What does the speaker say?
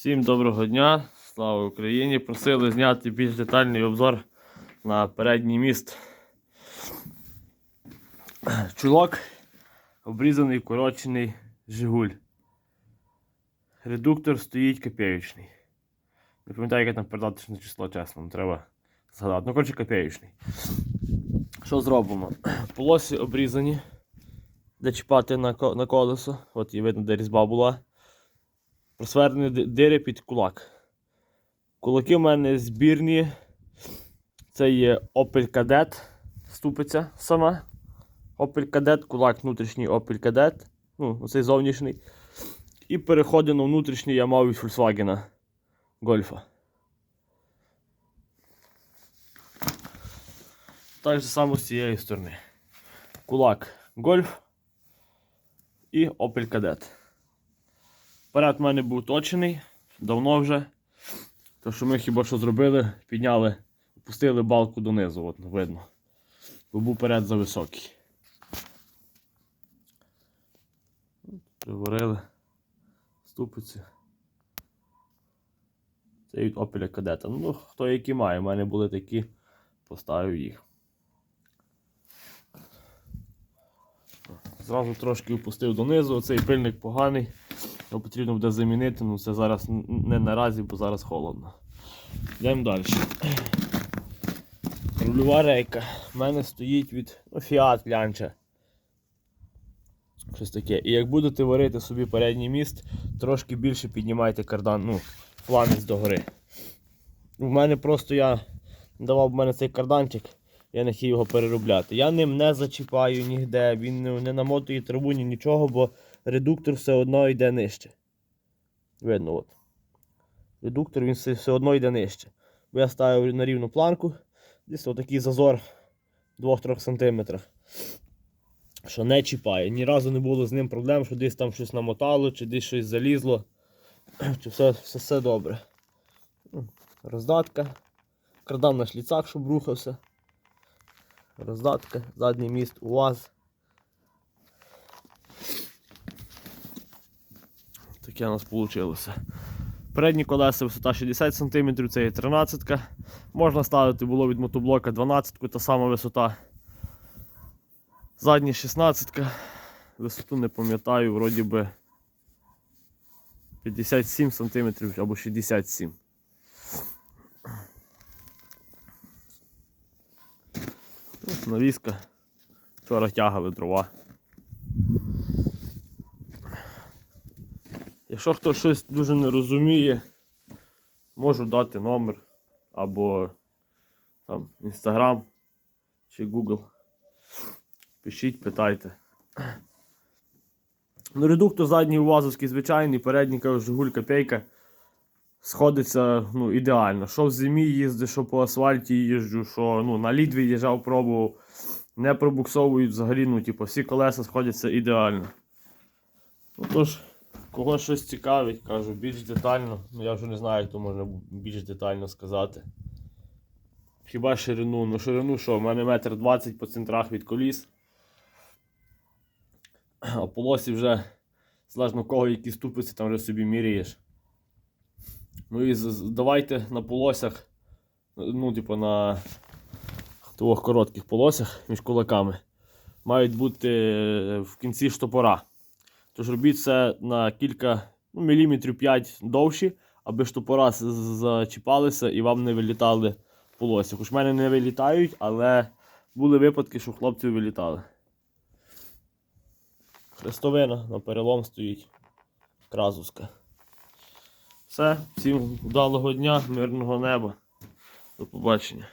Всім доброго дня, слава Україні! Просили зняти більш детальний обзор на передній міст. Чулок обрізаний вкорочений Жигуль. Редуктор стоїть копеючний. Не пам'ятаю, яке там передати число, чесно, треба згадати. Ну, коротше, копеючний. Що зробимо? Полосі обрізані, де чіпати на колесо. От і видно, де різьба була просвернені дири під кулак. Кулаки в мене збірні. Це є Opel Kadett ступиця сама. Opel Kadett, кулак внутрішній Opel Kadett. Ну, оцей зовнішній. І переходи на внутрішній я мав від Volkswagen Гольфа. Так же само з цієї сторони. Кулак Гольф і Opel Kadett. Перед в мене був точений, давно вже. То, що ми хіба що зробили, підняли, опустили балку донизу, от видно. Бо був перед зависокий. Приварили ступиці. Це від Opel Kadett. Ну, хто які має, у мене були такі, поставив їх. Зразу трошки опустив донизу, цей пильник поганий. Його потрібно буде замінити, ну це зараз не наразі, бо зараз холодно. Йдемо далі. Рульова рейка. У мене стоїть від ну, Fiat Lancia. Щось таке. І як будете варити собі передній міст, трошки більше піднімайте кардан, ну, фланець догори. У мене просто я давав в мене цей карданчик, я не хотів його переробляти. Я ним не зачіпаю ніде, він не, намотує траву, ні нічого, бо редуктор все одно йде нижче. Видно, от. Редуктор він все, одно йде нижче. Бо я ставив на рівну планку, десь отакий зазор 2-3 см. Що не чіпає. Ні разу не було з ним проблем, що десь там щось намотало, чи десь щось залізло. Чи все, все, все добре. Ну, Роздатка. Кардан на шліцах, щоб рухався. Роздатка, задній міст УАЗ. Таке у нас вийшло. Передні колеса висота 60 см, це є 13 Можна ставити було від мотоблока 12 та сама висота. Задні 16 Висоту не пам'ятаю, вроді би 57 см або 67 Тут навіска. Вчора тягали дрова. Якщо хтось щось дуже не розуміє, можу дати номер або там Instagram чи Google. Пишіть, питайте. Ну, редуктор задній УАЗовський звичайний, передній кажу, Жигуль копейка. Сходиться ну, ідеально. Що в зимі їздиш, що по асфальті їжджу, що ну, на лід виїжджав, пробував. Не пробуксовують взагалі, ну, типу, всі колеса сходяться ідеально. Ну, тож, кого щось цікавить, кажу, більш детально. Ну я вже не знаю, як то можна більш детально сказати. Хіба ширину? Ну ширину що? У мене метр двадцять по центрах від коліс. А полосі вже залежно в кого які ступиці, там вже собі міряєш. Ну і давайте на полосях, ну, типу на двох коротких полосях між кулаками мають бути е, в кінці штопора. Тож робіть це на кілька ну, міліметрів 5 довші, аби штопора зачіпалися і вам не вилітали полосся. Хоч в мене не вилітають, але були випадки, що хлопців вилітали. Хрестовина на перелом стоїть. Кразовська. Все, всім вдалого дня, мирного неба. До побачення.